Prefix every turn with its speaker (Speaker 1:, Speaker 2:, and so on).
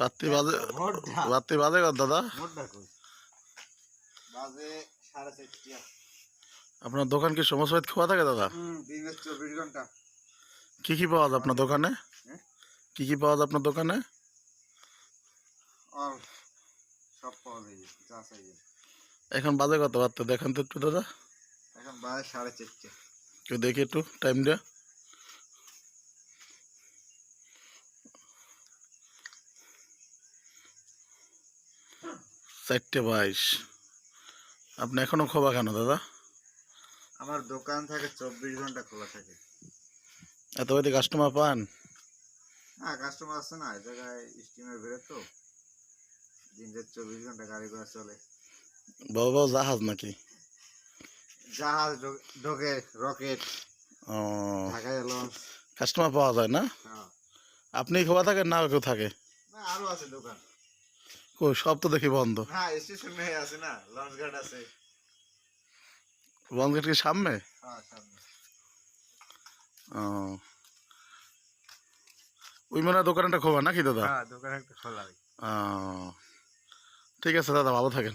Speaker 1: রাত্রি বাজে রাত্রি বাজে কত দাদা?
Speaker 2: বাজে সাড়ে চারটা।
Speaker 1: আপনার দোকান কি সময় খোলা থাকে দাদা?
Speaker 2: চব্বিশ ঘণ্টা।
Speaker 1: কি কি পাওয়া যায় আপনার দোকানে?
Speaker 2: হ্যাঁ?
Speaker 1: কি কি পাওয়া যায় আপনার দোকানে?
Speaker 2: সব পাওয়া যায় যা চাইবেন
Speaker 1: এখন বাজে কত রাত্রে? দেখেন তো একটু দাদা।
Speaker 2: এখন বাজে সাড়ে চারটা।
Speaker 1: কেউ দেখি একটু টাইমটা চারটে বাইশ। আপনি এখনও খোবা কেন দাদা?
Speaker 2: আমার দোকান থাকে চব্বিশ ঘণ্টা খোলা থাকে।
Speaker 1: এত বাড়িতে কাস্টমার পান?
Speaker 2: হ্যাঁ কাস্টমার আছে না এই জায়গায় স্টিমের বেরো তো। দিন রাত চব্বিশ ঘণ্টা গাড়ি ঘোড়া চলে।
Speaker 1: বড় বড় জাহাজ নাকি?
Speaker 2: জাহাজ ঢোকে রকেট
Speaker 1: ও।
Speaker 2: লঞ্চ
Speaker 1: কাস্টমার পাওয়া যায় না?
Speaker 2: হ্যাঁ।
Speaker 1: আপনি খোলা থাকেন না কেউ থাকে?
Speaker 2: না আরও আছে দোকান।
Speaker 1: কই সব তো দেখি বন্ধ।
Speaker 2: স্টেশনে আছে না লঞ্চ ঘাট আছে।
Speaker 1: বন্ধ ঘাট কি সামনে?
Speaker 2: হ্যাঁ সামনে।
Speaker 1: ও। ওই মনে দোকানটা খোলা নাকি দাদা?
Speaker 2: হ্যাঁ দোকান একটা খোলা।
Speaker 1: ঠিক আছে দাদা ভালো থাকেন।